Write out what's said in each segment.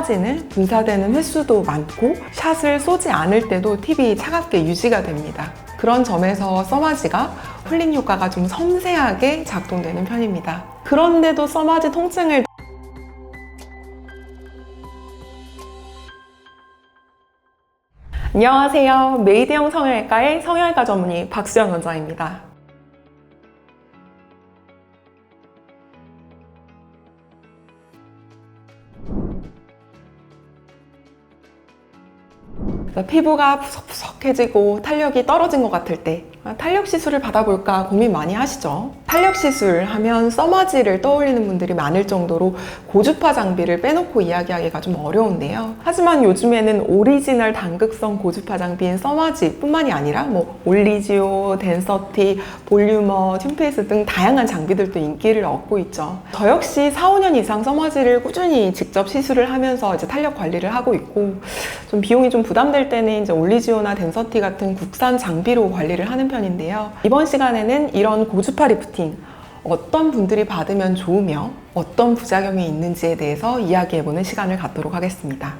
써마지는 분사되는 횟수도 많고 샷을 쏘지 않을 때도 팁이 차갑게 유지가 됩니다. 그런 점에서 써마지가 쿨링 효과가 좀 섬세하게 작동되는 편입니다. 그런데도 써마지 통증을 안녕하세요. 메이드형 성형외과의 성형외과 전문의 박수영 원장입니다. 피부가 푸석푸석해지고 탄력이 떨어진 것 같을 때 아, 탄력 시술을 받아볼까 고민 많이 하시죠? 탄력 시술 하면 써마지를 떠올리는 분들이 많을 정도로 고주파 장비를 빼놓고 이야기하기가 좀 어려운데요. 하지만 요즘에는 오리지널 단극성 고주파 장비인 써마지 뿐만이 아니라 뭐 올리지오, 덴서티, 볼유머, 튠페이스 등 다양한 장비들도 인기를 얻고 있죠. 저 역시 4, 5년 이상 써마지를 꾸준히 직접 시술을 하면서 이제 탄력 관리를 하고 있고 좀 비용이 좀 부담될 때는 이제 올리지오나 덴서티 같은 국산 장비로 관리를 하는 편인데요. 이번 시간에는 이런 고주파 리프팅 어떤 분들이 받으면 좋으며 어떤 부작용이 있는지에 대해서 이야기해보는 시간을 갖도록 하겠습니다.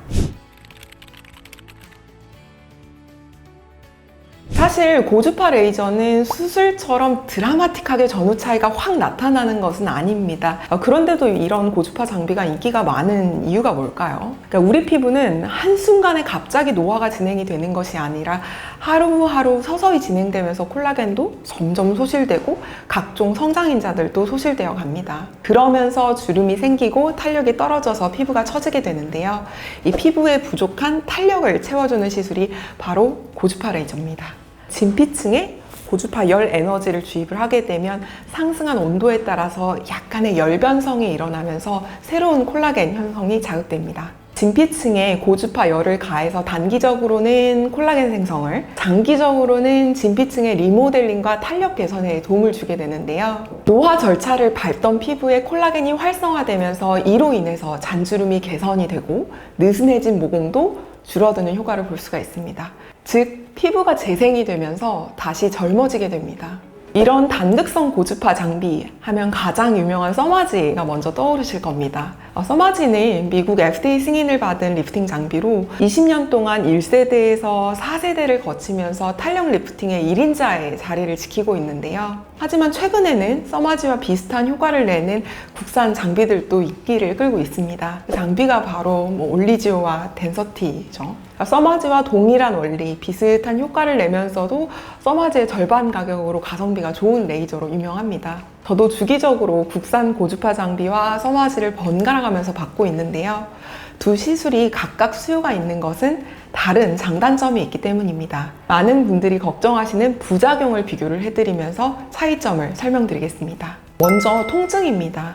사실 고주파 레이저는 수술처럼 드라마틱하게 전후 차이가 확 나타나는 것은 아닙니다. 어, 그런데도 이런 고주파 장비가 인기가 많은 이유가 뭘까요? 그러니까 우리 피부는 한순간에 갑자기 노화가 진행이 되는 것이 아니라 하루하루 서서히 진행되면서 콜라겐도 점점 소실되고 각종 성장인자들도 소실되어 갑니다. 그러면서 주름이 생기고 탄력이 떨어져서 피부가 처지게 되는데요. 이 피부에 부족한 탄력을 채워주는 시술이 바로 고주파 레이저입니다. 진피층에 고주파 열 에너지를 주입을 하게 되면 상승한 온도에 따라서 약간의 열 변성이 일어나면서 새로운 콜라겐 형성이 자극됩니다. 진피층에 고주파 열을 가해서 단기적으로는 콜라겐 생성을, 장기적으로는 진피층의 리모델링과 탄력 개선에 도움을 주게 되는데요. 노화 절차를 밟던 피부에 콜라겐이 활성화되면서 이로 인해서 잔주름이 개선이 되고 느슨해진 모공도 줄어드는 효과를 볼 수가 있습니다. 즉, 피부가 재생이 되면서 다시 젊어지게 됩니다. 이런 단극성 고주파 장비 하면 가장 유명한 써마지가 먼저 떠오르실 겁니다. 어, 써마지는 미국 FDA 승인을 받은 리프팅 장비로 20년 동안 1세대에서 4세대를 거치면서 탄력 리프팅의 1인자의 자리를 지키고 있는데요. 하지만 최근에는 써마지와 비슷한 효과를 내는 국산 장비들도 인기를 끌고 있습니다. 그 장비가 바로 뭐 올리지오와 덴서티죠. 그러니까 써마지와 동일한 원리, 비슷한 효과를 내면서도 써마지의 절반 가격으로 가성비가 좋은 레이저로 유명합니다. 저도 주기적으로 국산 고주파 장비와 써마지를 번갈아 가면서 받고 있는데요. 두 시술이 각각 수요가 있는 것은 다른 장단점이 있기 때문입니다. 많은 분들이 걱정하시는 부작용을 비교를 해드리면서 차이점을 설명드리겠습니다. 먼저 통증입니다.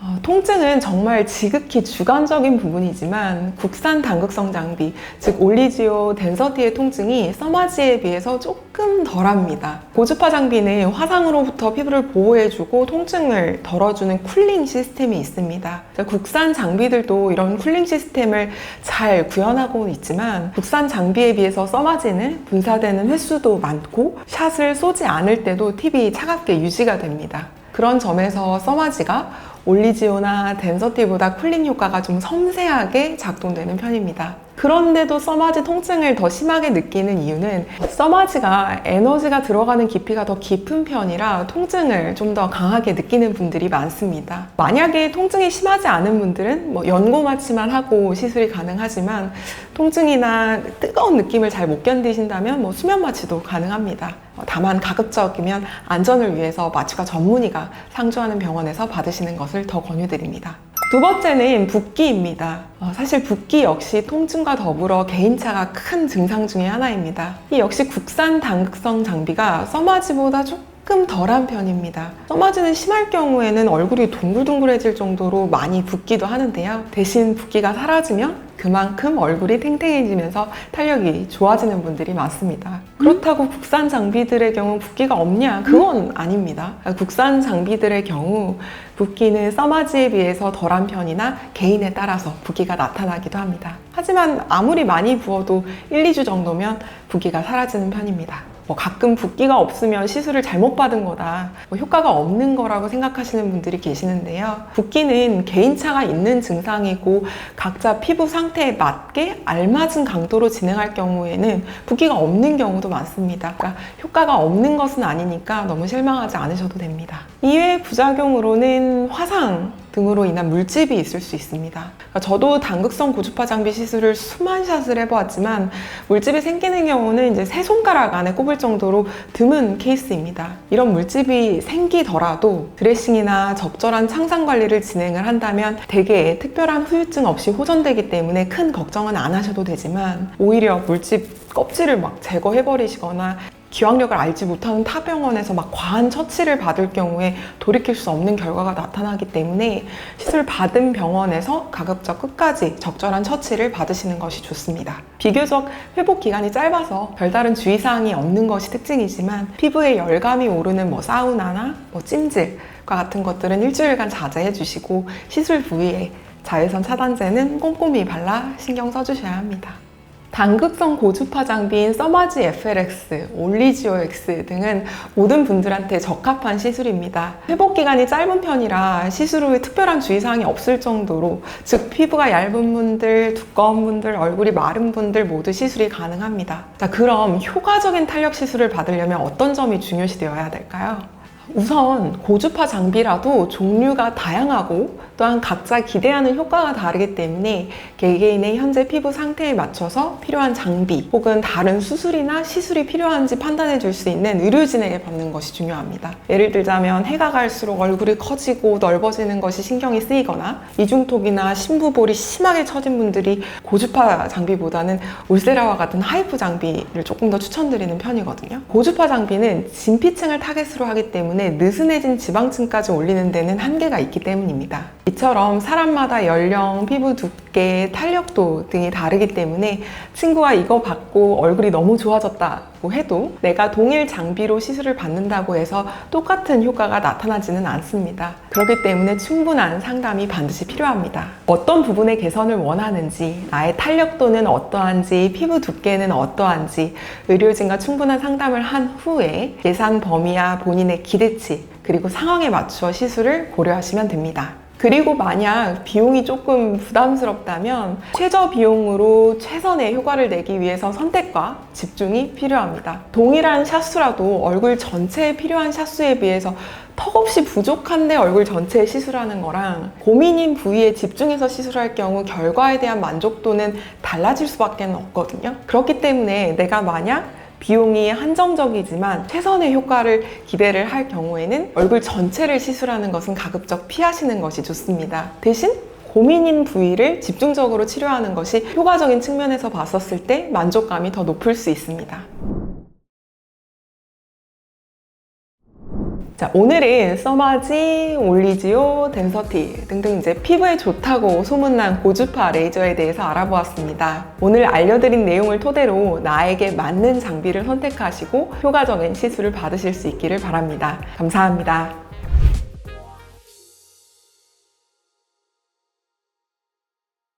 어, 통증은 정말 지극히 주관적인 부분이지만 국산 단극성 장비, 즉 올리지오 덴서티의 통증이 써마지에 비해서 조금 덜합니다. 고주파 장비는 화상으로부터 피부를 보호해주고 통증을 덜어주는 쿨링 시스템이 있습니다. 국산 장비들도 이런 쿨링 시스템을 잘 구현하고 있지만 국산 장비에 비해서 써마지는 분사되는 횟수도 많고 샷을 쏘지 않을 때도 팁이 차갑게 유지가 됩니다. 그런 점에서 써마지가 올리지오나 덴서티보다 쿨링 효과가 좀 섬세하게 작동되는 편입니다. 그런데도 써마지 통증을 더 심하게 느끼는 이유는 써마지가 에너지가 들어가는 깊이가 더 깊은 편이라 통증을 좀 더 강하게 느끼는 분들이 많습니다. 만약에 통증이 심하지 않은 분들은 뭐 연고 마취만 하고 시술이 가능하지만 통증이나 뜨거운 느낌을 잘 못 견디신다면 뭐 수면 마취도 가능합니다. 어, 다만 가급적이면 안전을 위해서 마취가 전문의가 상주하는 병원에서 받으시는 것을 더 권유드립니다. 두 번째는 붓기입니다. 어, 사실 붓기 역시 통증과 더불어 개인차가 큰 증상 중의 하나입니다. 이 역시 국산 단극성 장비가 써마지보다 조금 덜한 편입니다. 써마지는 심할 경우에는 얼굴이 동글동글해질 정도로 많이 붓기도 하는데요. 대신 붓기가 사라지면 그만큼 얼굴이 탱탱해지면서 탄력이 좋아지는 분들이 많습니다. 그렇다고 국산 장비들의 경우 붓기가 없냐? 그건 아닙니다. 국산 장비들의 경우 붓기는 써마지에 비해서 덜한 편이나 개인에 따라서 붓기가 나타나기도 합니다. 하지만 아무리 많이 부어도 1, 2주 정도면 붓기가 사라지는 편입니다. 뭐 가끔 붓기가 없으면 시술을 잘못 받은 거다. 뭐 효과가 없는 거라고 생각하시는 분들이 계시는데요. 붓기는 개인차가 있는 증상이고 각자 피부 상태에 맞게 알맞은 강도로 진행할 경우에는 붓기가 없는 경우도 많습니다. 그러니까 효과가 없는 것은 아니니까 너무 실망하지 않으셔도 됩니다. 이외 부작용으로는 화상, 등으로 인한 물집이 있을 수 있습니다. 그러니까 저도 당극성 고주파 장비 시술을 수만 샷을 해보았지만 물집이 생기는 경우는 이제 세 손가락 안에 꼽을 정도로 드문 케이스입니다. 이런 물집이 생기더라도 드레싱이나 적절한 창상 관리를 진행을 한다면 대개 특별한 후유증 없이 호전되기 때문에 큰 걱정은 안 하셔도 되지만 오히려 물집 껍질을 막 제거해버리시거나 기왕력을 알지 못하는 타 병원에서 막 과한 처치를 받을 경우에 돌이킬 수 없는 결과가 나타나기 때문에 시술 받은 병원에서 가급적 끝까지 적절한 처치를 받으시는 것이 좋습니다. 비교적 회복 기간이 짧아서 별다른 주의사항이 없는 것이 특징이지만 피부에 열감이 오르는 뭐 사우나나 뭐 찜질 과 같은 것들은 일주일간 자제해 주시고 시술 부위에 자외선 차단제는 꼼꼼히 발라 신경 써 주셔야 합니다. 단극성 고주파 장비인 써마지 FLX, 올리지오 X 등은 모든 분들한테 적합한 시술입니다. 회복 기간이 짧은 편이라 시술 후에 특별한 주의사항이 없을 정도로 즉 피부가 얇은 분들, 두꺼운 분들, 얼굴이 마른 분들 모두 시술이 가능합니다. 자, 그럼 효과적인 탄력 시술을 받으려면 어떤 점이 중요시 되어야 될까요? 우선 고주파 장비라도 종류가 다양하고 또한 각자 기대하는 효과가 다르기 때문에 개개인의 현재 피부 상태에 맞춰서 필요한 장비 혹은 다른 수술이나 시술이 필요한지 판단해 줄 수 있는 의료진에게 받는 것이 중요합니다. 예를 들자면 해가 갈수록 얼굴이 커지고 넓어지는 것이 신경이 쓰이거나 이중톡이나 심부볼이 심하게 처진 분들이 고주파 장비보다는 울세라와 같은 하이프 장비를 조금 더 추천드리는 편이거든요. 고주파 장비는 진피층을 타겟으로 하기 때문에 때문에 느슨해진 지방층까지 올리는 데는 한계가 있기 때문입니다. 이처럼 사람마다 연령, 피부 두께, 탄력도 등이 다르기 때문에 친구가 이거 받고 얼굴이 너무 좋아졌다고 해도 내가 동일 장비로 시술을 받는다고 해서 똑같은 효과가 나타나지는 않습니다. 그렇기 때문에 충분한 상담이 반드시 필요합니다. 어떤 부분의 개선을 원하는지, 나의 탄력도는 어떠한지, 피부 두께는 어떠한지 의료진과 충분한 상담을 한 후에 예산 범위와 본인의 기대치, 그리고 상황에 맞추어 시술을 고려하시면 됩니다. 그리고 만약 비용이 조금 부담스럽다면 최저 비용으로 최선의 효과를 내기 위해서 선택과 집중이 필요합니다. 동일한 샷수라도 얼굴 전체에 필요한 샷수에 비해서 턱없이 부족한데 얼굴 전체에 시술하는 거랑 고민인 부위에 집중해서 시술할 경우 결과에 대한 만족도는 달라질 수밖에 없거든요. 그렇기 때문에 내가 만약 비용이 한정적이지만 최선의 효과를 기대를 할 경우에는 얼굴 전체를 시술하는 것은 가급적 피하시는 것이 좋습니다. 대신 고민인 부위를 집중적으로 치료하는 것이 효과적인 측면에서 봤었을 때 만족감이 더 높을 수 있습니다. 자, 오늘은 써마지, 올리지오, 덴서티 등등 이제 피부에 좋다고 소문난 고주파 레이저에 대해서 알아보았습니다. 오늘 알려드린 내용을 토대로 나에게 맞는 장비를 선택하시고 효과적인 시술을 받으실 수 있기를 바랍니다. 감사합니다.